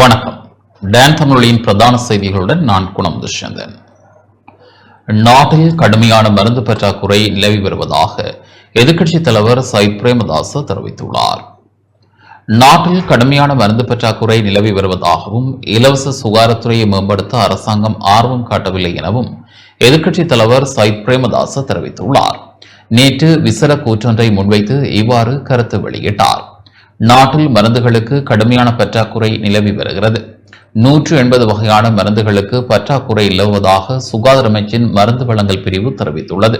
வணக்கம். டான் தமிழின் பிரதான செய்திகளுடன் நான் குணம் துஷந்தன் நாட்டில் கடுமையான மருந்து பற்றாக்குறை நிலவி வருவதாக எதிர்க்கட்சித் தலைவர் சயித் பிரேமதாஸ் தெரிவித்துள்ளார். நாட்டில் கடுமையான மருந்து பற்றாக்குறை நிலவி வருவதாகவும் இலவச சுகாதாரத்துறையை மேம்படுத்த அரசாங்கம் ஆர்வம் காட்டவில்லை எனவும் எதிர்க்கட்சித் தலைவர் சயித் பிரேமதாஸ் தெரிவித்துள்ளார். நேற்று விசர கூற்றொன்றை முன்வைத்து இவ்வாறு கருத்து வெளியிட்டார். நாட்டில் மருந்துகளுக்கு கடுமையான பற்றாக்குறை நிலவி வருகிறது. நூற்று எண்பது வகையான மருந்துகளுக்கு பற்றாக்குறை நிலவுவதாக சுகாதார அமைச்சின் மருந்து வழங்கல் பிரிவு தெரிவித்துள்ளது.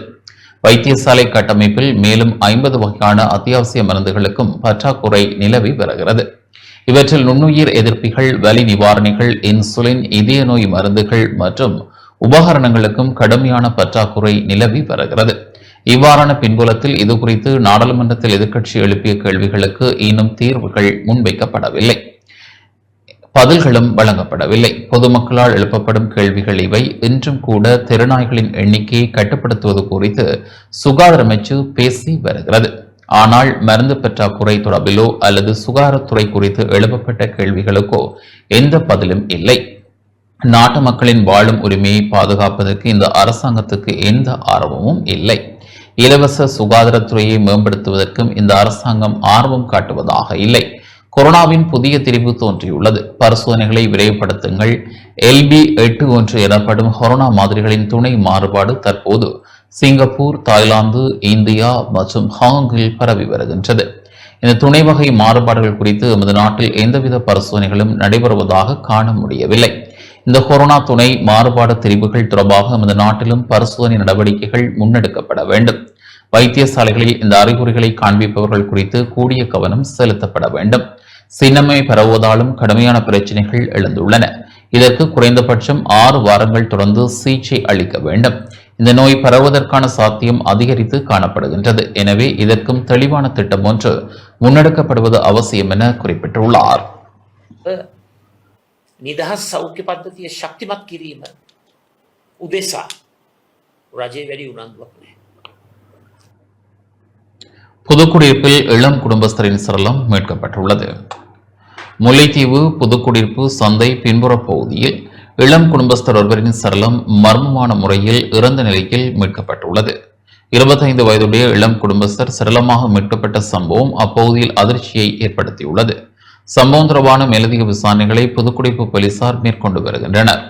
வைத்தியசாலை கட்டமைப்பில் மேலும் ஐம்பது வகையான அத்தியாவசிய மருந்துகளுக்கும் பற்றாக்குறை நிலவி வருகிறது. இவற்றில் நுண்ணுயிர் எதிர்ப்பிகள் வலி நிவாரணிகள் இன்சுலின் இதய நோய் மருந்துகள் மற்றும் உபகரணங்களுக்கும் கடுமையான பற்றாக்குறை நிலவி வருகிறது. இவ்வாறான பின்புலத்தில் இது குறித்து நாடாளுமன்றத்தில் எதிர்க்கட்சி எழுப்பிய கேள்விகளுக்கு இன்னும் தீர்வுகள் முன்வைக்கப்படவில்லை. பதில்களும் வழங்கப்படவில்லை. பொதுமக்களால் எழுப்பப்படும் கேள்விகள் இவை. இன்றும் கூட திறனாய்களின் எண்ணிக்கையை கட்டுப்படுத்துவது குறித்து சுகாதார அமைச்சு பேசி வருகிறது. ஆனால் மருந்து பற்றாக்குறை தொடர்பிலோ அல்லது சுகாதாரத்துறை குறித்து எழுப்பப்பட்ட கேள்விகளுக்கோ எந்த பதிலும் இல்லை. நாட்டு மக்களின் வாழும் உரிமையை பாதுகாப்பதற்கு இந்த அரசாங்கத்துக்கு எந்த ஆர்வமும் இல்லை. இலவச சுகாதாரத்துறையை மேம்படுத்துவதற்கும் இந்த அரசாங்கம் ஆர்வம் காட்டுவதாக இல்லை. கொரோனாவின் புதிய திரிவு தோன்றியுள்ளது. பரிசோதனைகளை விரைவுபடுத்துங்கள். எல்பி எட்டு ஒன்று எனப்படும் கொரோனா மாதிரிகளின் துணை மாறுபாடு தற்போது சிங்கப்பூர் தாய்லாந்து இந்தியா மற்றும் ஹாங்கில் பரவி வருகின்றது. இந்த துணை வகை மாறுபாடுகள் குறித்து எமது நாட்டில் எந்தவித பரிசோதனைகளும் நடைபெறுவதாக காண முடியவில்லை. இந்த கொரோனா துணை மாறுபாடு திரிவுகள் தொடர்பாக நமது நாட்டிலும் பரிசோதனை நடவடிக்கைகள் முன்னெடுக்கப்பட வேண்டும். வைத்தியசாலைகளில் இந்த அறிகுறிகளை காண்பிப்பவர்கள் குறித்து கூடிய கவனம் செலுத்தப்பட வேண்டும். சின்னமை பரவுவதாலும் கடுமையான பிரச்சனைகள் எழுந்துள்ளன. இதற்கு குறைந்தபட்சம் ஆறு வாரங்கள் தொடர்ந்து சிகிச்சை அளிக்க வேண்டும். இந்த நோய் பரவுவதற்கான சாத்தியம் அதிகரித்து காணப்படுகின்றது. எனவே இதற்கும் தெளிவான திட்டம் ஒன்று முன்னெடுக்கப்படுவது அவசியம் என குறிப்பிட்டுள்ளார். නිදහස් සෞඛ්‍ය පද්ධතිය ශක්තිමත් කිරීම උදෙසා රජය වැඩි උනන්දුවක් නෑ. புதுக்குடியிருப்பில் இளம் குடும்பஸ்தரின் சடலம் மீட்கப்பட்டுள்ளது முல்லைத்தீவு புதுக்குடியிருப்பு சந்தை பின்புற பகுதியில் இளம் குடும்பஸ்தர் ஒருவரின் சடலம் மர்மமான முறையில் இறந்த நிலையில் மீட்கப்பட்டுள்ளது இருபத்தைந்து வயதுடைய இளம் குடும்பஸ்தர் சடலமாக மீட்கப்பட்ட சம்பவம் அப்பகுதியில் அதிர்ச்சியை ஏற்படுத்தியுள்ளது சம்பவம் தொடர்பான மேலதிக விசாரணைகளை புதுக்குடிப்பு போலீசார் மேற்கொண்டு வருகின்றனர்.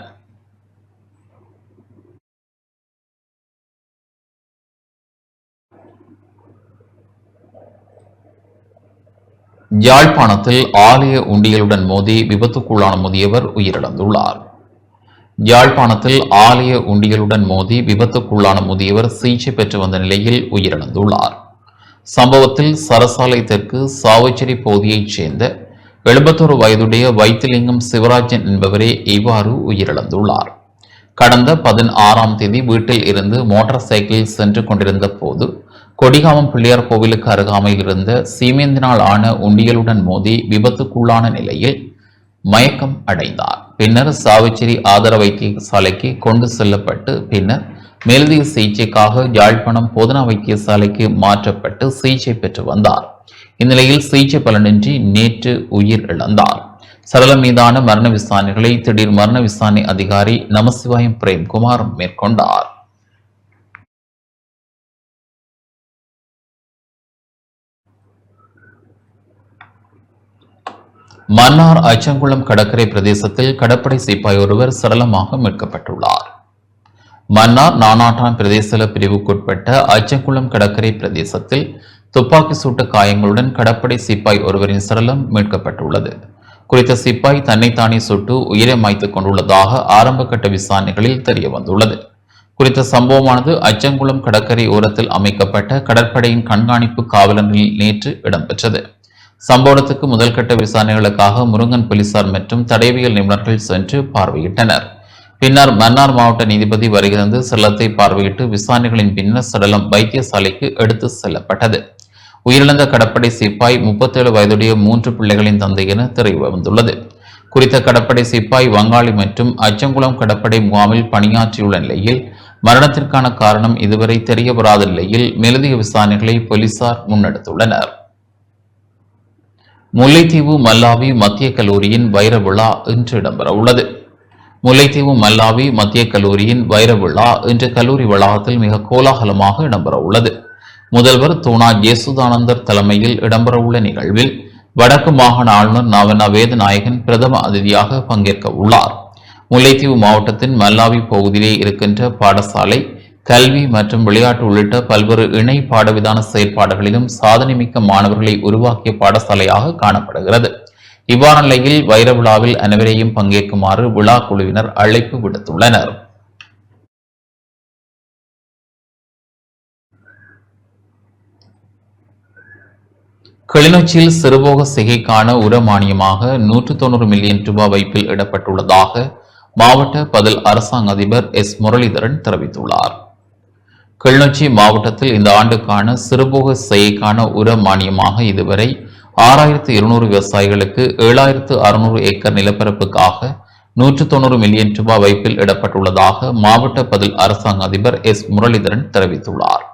யாழ்ப்பாணத்தில் ஆலய உண்டியலுடன் மோதி விபத்துக்குள்ளான முதியவர் உயிரிழந்துள்ளார். யாழ்ப்பாணத்தில் ஆலய உண்டியலுடன் மோதி விபத்துக்குள்ளான முதியவர் சிகிச்சை பெற்று வந்த நிலையில் உயிரிழந்துள்ளார். சம்பவத்தில் சரசாலை தெற்கு சாவச்சேரி பகுதியைச் சேர்ந்த எழுபத்தொரு வயதுடைய வைத்திலிங்கம் சிவராஜன் என்பவரே இவ்வாறு உயிரிழந்துள்ளார். கடந்த பதினாறாம் தேதி வீட்டில் இருந்து மோட்டார் சைக்கிளில் சென்று கொண்டிருந்த போது கொடிகாமம் பிள்ளையார் கோவிலுக்கு அருகாமையில் இருந்த சீமேந்தினால் ஆன உண்டியலுடன் மோதி விபத்துக்குள்ளான நிலையில் மயக்கம் அடைந்தார். பின்னர் சாவிச்சேரி ஆதர வைத்தியசாலைக்கு கொண்டு செல்லப்பட்டு பின்னர் மேலதிக சிகிச்சைக்காக யாழ்ப்பாணம் போதனா வைத்தியசாலைக்கு மாற்றப்பட்டு சிகிச்சை பெற்று வந்தார். இந்நிலையில் சிகிச்சை பலனின்றி நேற்று உயிர் இழந்தார். சடலம் மீதான மரண விசாரணைகளை திடீர் மரண விசாரணை அதிகாரி நமசிவாயம் பிரேம்குமார் மேற்கொண்டார். மன்னார் அச்சங்குளம் கடற்கரை பிரதேசத்தில் கடற்படை சிப்பாய் ஒருவர் சடலமாக மீட்கப்பட்டுள்ளார். மன்னார் நானாட்டான் பிரதேச பிரிவுக்குட்பட்ட அச்சங்குளம் கடற்கரை பிரதேசத்தில் துப்பாக்கி சூட்டு காயங்களுடன் கடற்படை சிப்பாய் ஒருவரின் சடலம் மீட்கப்பட்டுள்ளது. குறித்த சிப்பாய் தன்னைத்தானே சுட்டு உயிரை மாய்த்துக் கொண்டுள்ளதாக ஆரம்பகட்ட விசாரணைகளில் தெரிய வந்துள்ளது குறித்த சம்பவமானது அச்சங்குளம் கடற்கரை ஓரத்தில் அமைக்கப்பட்ட கடற்படையின் கண்காணிப்பு காவலனில் நேற்று இடம்பெற்றது. சம்பவத்துக்கு முதல்கட்ட விசாரணைகளுக்காக முருங்கன் போலீசார் மற்றும் தடயவியல் நிபுணர்கள் சென்று பார்வையிட்டனர். பின்னர் மன்னார் மாவட்ட நீதிபதி வருகிறது சடலத்தை பார்வையிட்டு விசாரணைகளின் பின்னர் சடலம் வைத்தியசாலைக்கு எடுத்து செல்லப்பட்டது. உயிரிழந்த கடற்படை சிப்பாய் முப்பத்தேழு வயதுடைய மூன்று பிள்ளைகளின் தந்தை என தெரிய வந்துள்ளது. குறித்த கடற்படை சிப்பாய் வங்காளி மற்றும் அச்சங்குளம் கடற்படை முகாமில் பணியாற்றியுள்ள நிலையில் மரணத்திற்கான காரணம் இதுவரை தெரிய வராத நிலையில் மேலதிக விசாரணைகளை போலீசார் முன்னெடுத்துள்ளனர். முல்லைத்தீவு மல்லாவி மத்திய கல்லூரியின் வைர விழா இன்று இடம்பெற உள்ளது முல்லைத்தீவு மல்லாவி மத்திய கல்லூரியின் வைர விழா இன்று கல்லூரி வளாகத்தில் மிக கோலாகலமாக இடம்பெற உள்ளது முதல்வர் தூணா ஜேசுதானந்தர் தலைமையில் இடம்பெறவுள்ள நிகழ்வில் வடக்கு மாகாண ஆளுநர் நவன வேதநாயகன் பிரதம அதிதியாக பங்கேற்க உள்ளார். முல்லைத்தீவு மாவட்டத்தின் மல்லாவி பகுதியிலே இருக்கின்ற பாடசாலை கல்வி மற்றும் விளையாட்டு உள்ளிட்ட பல்வேறு இணை பாடவிதான செயற்பாடுகளிலும் சாதனைமிக்க மாணவர்களை உருவாக்கிய பாடசாலையாக காணப்படுகிறது. இவ்வாறு நிலையில் வைர விழாவில் அனைவரையும் பங்கேற்குமாறு விழா குழுவினர் அழைப்பு விடுத்துள்ளனர். கிளிநொச்சியில் சிறுபோக சிகைக்கான உர மானியமாக நூற்று தொண்ணூறு மில்லியன் ரூபாய் வைப்பில் இடப்பட்டுள்ளதாக மாவட்ட பதில் அரசாங்க அதிபர் எஸ் முரளிதரன் தெரிவித்துள்ளார். கிளிநொச்சி மாவட்டத்தில் இந்த ஆண்டுக்கான சிறுபோக செய்கைக்கான உர மானியமாக இதுவரை ஆறாயிரத்து இருநூறு விவசாயிகளுக்கு ஏழாயிரத்து அறுநூறு ஏக்கர் நிலப்பரப்புக்காக நூற்று தொண்ணூறு மில்லியன் ரூபாய் வைப்பில் இடப்பட்டுள்ளதாக மாவட்ட பதில் அரசாங்க அதிபர் எஸ் முரளிதரன் தெரிவித்துள்ளார்.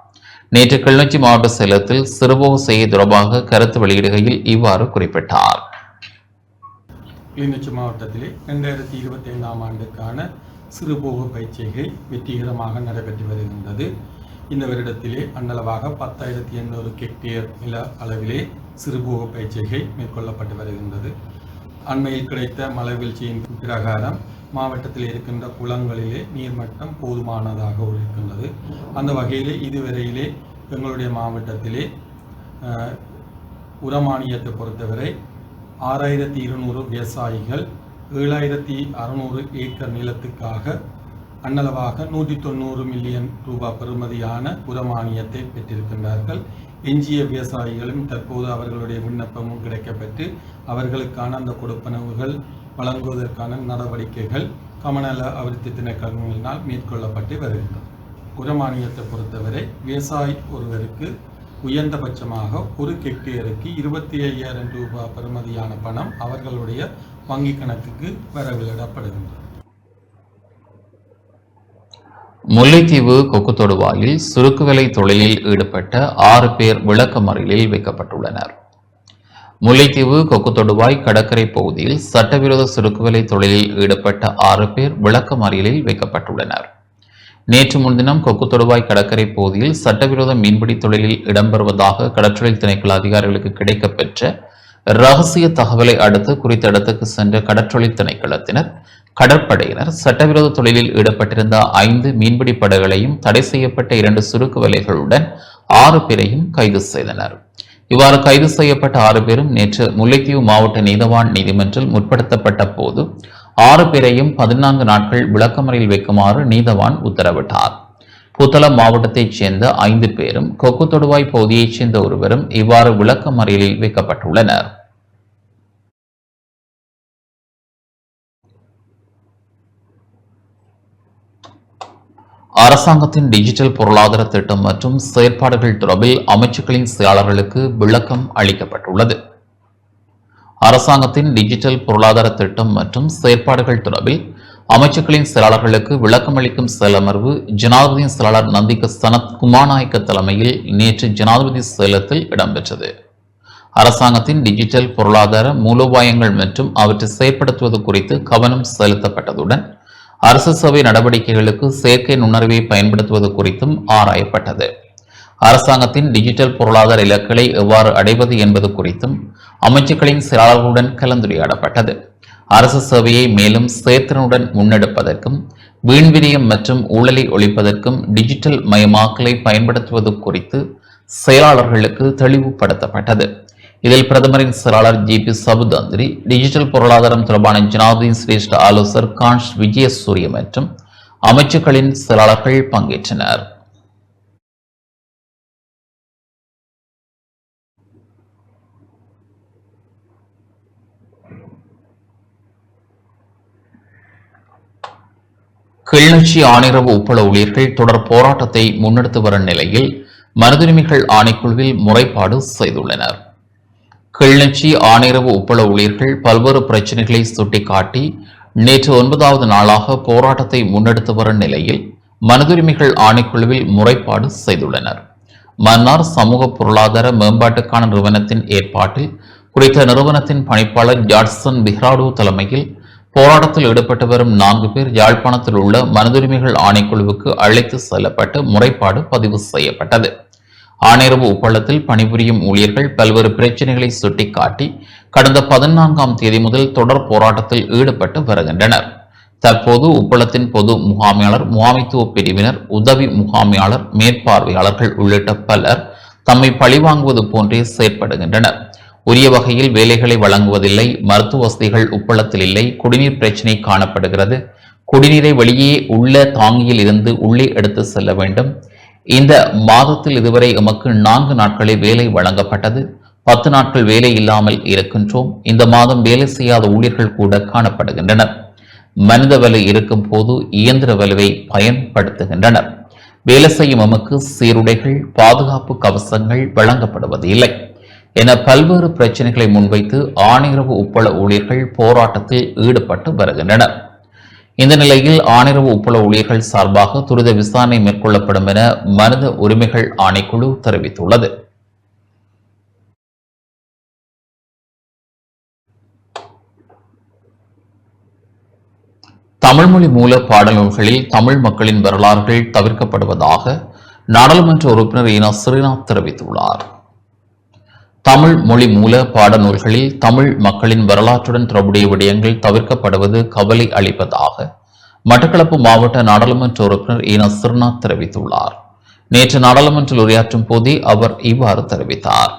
நேற்று கிளிநொச்சி மாவட்ட சேலத்தில் சிறுபோக செய்தி தொடர்பாக கருத்து வெளியிடுகையில் இவ்வாறு குறிப்பிட்டார். கிளிநொச்சி மாவட்டத்திலே ரெண்டாயிரத்தி இருபத்தி ஐந்தாம் ஆண்டுக்கான சிறுபோக பயிற்சிகை வெற்றிகரமாக நடைபெற்று வருகின்றது. இந்த வருடத்திலே அண்ணளவாக பத்தாயிரத்தி எண்ணூறு ஹெக்டேர் நில அளவிலே சிறுபோக பயிற்சிகை மேற்கொள்ளப்பட்டு வருகின்றது. அண்மையில் கிடைத்த மழை வீழ்ச்சியின் பிரகாரம் மாவட்டத்தில் இருக்கின்ற குளங்களிலே நீர்மட்டம் போதுமானதாக இருக்கின்றது. அந்த வகையிலே இதுவரையிலே எங்களுடைய மாவட்டத்திலே உரமானியத்தை பொறுத்தவரை ஆறாயிரத்தி இருநூறு விவசாயிகள் ஏழாயிரத்தி அறுநூறு ஏக்கர் நிலத்துக்காக அன்னளவாக நூற்றி தொண்ணூறு மில்லியன் ரூபாய் பெறுமதியான உரமானியத்தை பெற்றிருக்கின்றார்கள். எஞ்சிய விவசாயிகளும் தற்போது அவர்களுடைய விண்ணப்பமும் கிடைக்கப்பெற்று அவர்களுக்கான அந்த கொடுப்பனவுகள் வழங்குவதற்கான நடவடிக்கைகள் கமநல அபிவிருத்தி திணைக்களங்களினால் மேற்கொள்ளப்பட்டு வருகின்றன. உரமானியத்தை பொறுத்தவரை விவசாயி ஒருவருக்கு உயர்ந்தபட்சமாக ஒரு ஹெக்டேருக்கு இருபத்தி ஐயாயிரம் ரூபாய் பெறுமதியான பணம் அவர்களுடைய வங்கி கணக்குக்கு வரவிடப்படுகின்றது முல்லைத்தீவு கொக்கு தொடுவாயில் சுருக்கு தொழிலில் ஈடுபட்ட ஆறு பேர் விளக்கமறியலில் வைக்கப்பட்டுள்ளனர். முல்லைத்தீவு கொக்கு தொடுவாய் கடற்கரை பகுதியில் சட்டவிரோத சுருக்குவேலை தொழிலில் ஈடுபட்ட ஆறு பேர் விளக்கமறியலில் வைக்கப்பட்டுள்ளனர். நேற்று முன்தினம் கொக்கு தொடுவாய் கடற்கரை பகுதியில் சட்டவிரோத மீன்பிடி தொழிலில் இடம்பெறுவதாக கடற்றொழில் திணைக்கள அதிகாரிகளுக்கு கிடைக்கப்பெற்ற ரகசிய தகவலை அடுத்து குறித்த இடத்துக்கு சென்ற கடற்றொழி திணைக்களத்தினர் கடற்படையினர் சட்டவிரோத தொழிலில் ஈடுபட்டிருந்த ஐந்து மீன்பிடி படகுகளையும் தடை செய்யப்பட்ட இரண்டு சுருக்கு வலைகளுடன் ஆறு பேரையும் கைது செய்தனர். இவ்வாறு கைது செய்யப்பட்ட ஆறு பேரும் நேற்று முல்லைத்தீவு மாவட்ட நீதவான் நீதிமன்றில் முற்படுத்தப்பட்ட போது ஆறு பேரையும் பதினான்கு நாட்கள் விளக்கமறையில் வைக்குமாறு நீதவான் உத்தரவிட்டார். புத்தளம் மாவட்டத்தைச் சேர்ந்த ஐந்து பேரும் கொக்கு தொடுவாய் பகுதியைச் சேர்ந்த ஒருவரும் இவ்வாறு விளக்கமறியலில் வைக்கப்பட்டுள்ளனர். அரசாங்கத்தின் டிஜிட்டல் பொருளாதார திட்டம் மற்றும் செயற்பாடுகள் தொடர்பில் அமைச்சுக்களின் செயலாளர்களுக்கு விளக்கம் அளிக்கப்பட்டுள்ளது. அரசாங்கத்தின் டிஜிட்டல் பொருளாதார திட்டம் மற்றும் செயற்பாடுகள் தொடர்பில் அமைச்சுக்களின் செயலாளர்களுக்கு விளக்கமளிக்கும் செயலமர்வு ஜனாதிபதியின் செயலாளர் நந்திக சனத் குமாநாயக்க தலைமையில் நேற்று ஜனாதிபதி செயலத்தில் இடம்பெற்றது. அரசாங்கத்தின் டிஜிட்டல் பொருளாதார மூலோபாயங்கள் மற்றும் அவற்றை செயற்படுத்துவது குறித்து கவனம் செலுத்தப்பட்டதுடன் அரசு சபை நடவடிக்கைகளுக்கு செயற்கை நுண்ணறிவை பயன்படுத்துவது குறித்தும் ஆராயப்பட்டது. அரசாங்கத்தின் டிஜிட்டல் பொருளாதார இலக்குகளை எவ்வாறு அடைவது என்பது குறித்தும் அமைச்சுக்களின் செயலாளர்களுடன் கலந்துரையாடப்பட்டது. அரசு சேவையை மேலும் சேத்தனுடன் முன்னெடுப்பதற்கும் வீண்விரியம் மற்றும் ஊழலை ஒழிப்பதற்கும் டிஜிட்டல் மயமாக்கலை பயன்படுத்துவது குறித்து செயலாளர்களுக்கு தெளிவுபடுத்தப்பட்டது. இதில் பிரதமரின் செயலாளர் ஜி பி சபுதந்திரி டிஜிட்டல் பொருளாதாரம் தொடர்பான ஜனாதிபதியின் சிரேஷ்ட ஆலோசர் கான்ஷ் விஜயசூரிய மற்றும் அமைச்சுக்களின் செயலாளர்கள் பங்கேற்றனர். கிளிநொச்சி ஆணையரவு உப்பள ஊழியர்கள் தொடர் போராட்டத்தை முன்னெடுத்து வரும் நிலையில் மனிதுரிமைகள் ஆணைக்குழுவில் முறைப்பாடு செய்துள்ளனர். கிளிநொச்சி ஆணையரவு உப்பள ஊழியர்கள் பல்வேறு பிரச்சனைகளை சுட்டிக்காட்டி நேற்று ஒன்பதாவது நாளாக போராட்டத்தை முன்னெடுத்து வரும் நிலையில் மனிதுரிமைகள் ஆணைக்குழுவில் முறைப்பாடு செய்துள்ளனர். மன்னார் சமூக பொருளாதார மேம்பாட்டுக்கான நிறுவனத்தின் ஏற்பாட்டில் குறித்த நிறுவனத்தின் பணிப்பாளர் ஜாட்சன் பிஹ்ராடோ தலைமையில் போராட்டத்தில் ஈடுபட்டு வரும் நான்கு பேர் யாழ்ப்பாணத்தில் உள்ள மனிதுரிமைகள் ஆணைக்குழுவுக்கு அழைத்து செல்லப்பட்டு முறைப்பாடு பதிவு செய்யப்பட்டது. ஆணையரவு உப்பளத்தில் பணிபுரியும் ஊழியர்கள் பல்வேறு பிரச்சினைகளை சுட்டிக்காட்டி கடந்த பதினான்காம் தேதி முதல் தொடர் போராட்டத்தில் ஈடுபட்டு வருகின்றனர். தற்போது உப்பளத்தின் பொது முகாமையாளர் முகாமைத்துவ பிரிவினர் உதவி முகாமையாளர் மேற்பார்வையாளர்கள் உள்ளிட்ட பலர் தம்மை பழிவாங்குவது போன்றே செயற்படுகின்றனர். உரிய வகையில் வேலைகளை வழங்குவதில்லை மருத்துவ வசதிகள் உப்பளத்தில் இல்லை குடிநீர் பிரச்சினை காணப்படுகிறது. குடிநீரை வெளியே உள்ள தாங்கியில் இருந்து உள்ளே எடுத்து செல்ல வேண்டும். இந்த மாதத்தில் இதுவரை எமக்கு நான்கு நாட்களில் வேலை வழங்கப்பட்டது. பத்து நாட்கள் வேலை இல்லாமல் இருக்கின்றோம். இந்த மாதம் வேலை செய்யாத ஊழியர்கள் கூட காணப்படுகின்றனர். மனித வலு இருக்கும் போது இயந்திர வலுவை பயன்படுத்துகின்றனர். வேலை செய்யும் எமக்கு சீருடைகள் பாதுகாப்பு கவசங்கள் வழங்கப்படுவது இல்லை என பல்வேறு பிரச்சனைகளை முன்வைத்து ஆணையரவு உப்பள ஊழியர்கள் போராட்டத்தில் ஈடுபட்டு வருகின்றனர். இந்த நிலையில் ஆணையரவு உப்பள ஊழியர்கள் சார்பாக துரித விசாரணை மேற்கொள்ளப்படும் என மனித உரிமைகள் ஆணைக்குழு தெரிவித்துள்ளது. தமிழ்மொழி மூல பாடல்களில் தமிழ் மக்களின் வரலாறுகள் தவிர்க்கப்படுவதாக நாடாளுமன்ற உறுப்பினர் இன ஸ்ரீநாத் தெரிவித்துள்ளார். தமிழ் மொழி மூல பாடநூல்களில் தமிழ் மக்களின் வரலாற்றுடன் தொடர்புடைய விடயங்கள் தவிர்க்கப்படுவது கவலை அளிப்பதாக மட்டக்களப்பு மாவட்ட நாடாளுமன்ற உறுப்பினர் ஈன சிறுநாத் தெரிவித்துள்ளார். நேற்று நாடாளுமன்றில் உரையாற்றும் போதே அவர் இவ்வாறு தெரிவித்தார்.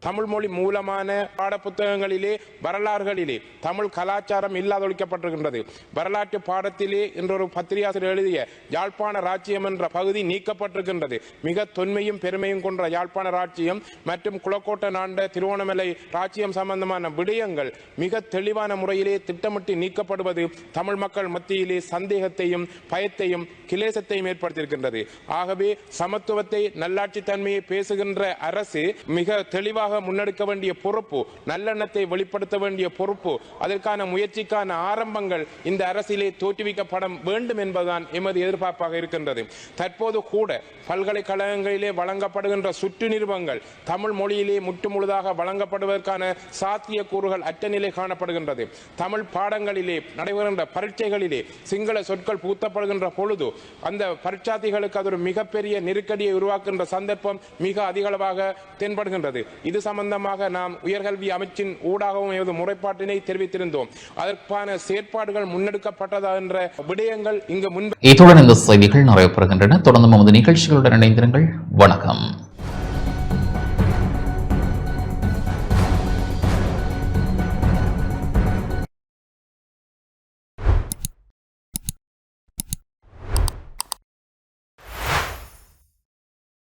தமிழ் மொழி மூலமான பாடப்புத்தகங்களிலே வரலாறுகளிலே தமிழ் கலாச்சாரம் இல்லாதொழிக்கப்பட்டிருக்கின்றது. வரலாற்று பாடத்திலே என்றொரு பத்திரிகாசிரியர் எழுதிய யாழ்ப்பாண ராச்சியம் என்ற பகுதி நீக்கப்பட்டிருக்கின்றது. மிக தொன்மையும் பெருமையும் கொண்ட யாழ்ப்பாண ராச்சியம் மற்றும் குளக்கோட்டை நாண்ட திருவோணமலை ராஜ்யம் சம்பந்தமான விடயங்கள் மிக தெளிவான முறையிலே திட்டமிட்டு நீக்கப்படுவது தமிழ் மக்கள் மத்தியிலே சந்தேகத்தையும் பயத்தையும் கிளேசத்தையும் ஏற்படுத்தியிருக்கின்றது. ஆகவே சமத்துவத்தை நல்லாட்சி தன்மையை பேசுகின்ற அரசு மிக தெளிவாக முன்னெடுக்க வேண்டிய பொறுப்பு நல்லெண்ணத்தை வெளிப்படுத்த வேண்டிய பொறுப்பு அதற்கான முயற்சிக்கான ஆரம்பங்கள் இந்த அரசிலே தோற்றுவிக்கப்பட வேண்டும் என்பதுதான் எமது எதிர்பார்ப்பாக இருக்கின்றது. தற்போது கூட பல்கலைக்கழகங்களிலே வழங்கப்படுகின்ற சுற்று நிறுவங்கள் தமிழ் மொழியிலே முற்றுமுழுதாக வழங்கப்படுவதற்கான சாத்திய கூறுகள் அற்ற நிலை காணப்படுகின்றது. தமிழ் பாடங்களிலே நடைபெறுகின்ற பரீட்சைகளிலே சிங்கள சொற்கள் பூத்தப்படுகின்ற பொழுது அந்த பரீட்சார்த்திகளுக்கு அது ஒரு மிகப்பெரிய நெருக்கடியை உருவாக்குகின்ற சந்தர்ப்பம் மிக அதிகளவாக தென்படுகின்றது. இது சம்பந்தமாக நாம் உயர்கல்வி அமைச்சின் ஊடாகவும் எமது முறைப்பாட்டினை தெரிவித்திருந்தோம். அதற்கான செயற்பாடுகள் முன்னெடுக்கப்பட்டதா என்ற விடயங்கள் இங்கு முன் இத்துடன் இந்த செய்திகள் நிறைவு பெறுகின்றன தொடர்ந்து நமது நிகழ்ச்சிகளுடன் இணைந்திருங்கள். வணக்கம்.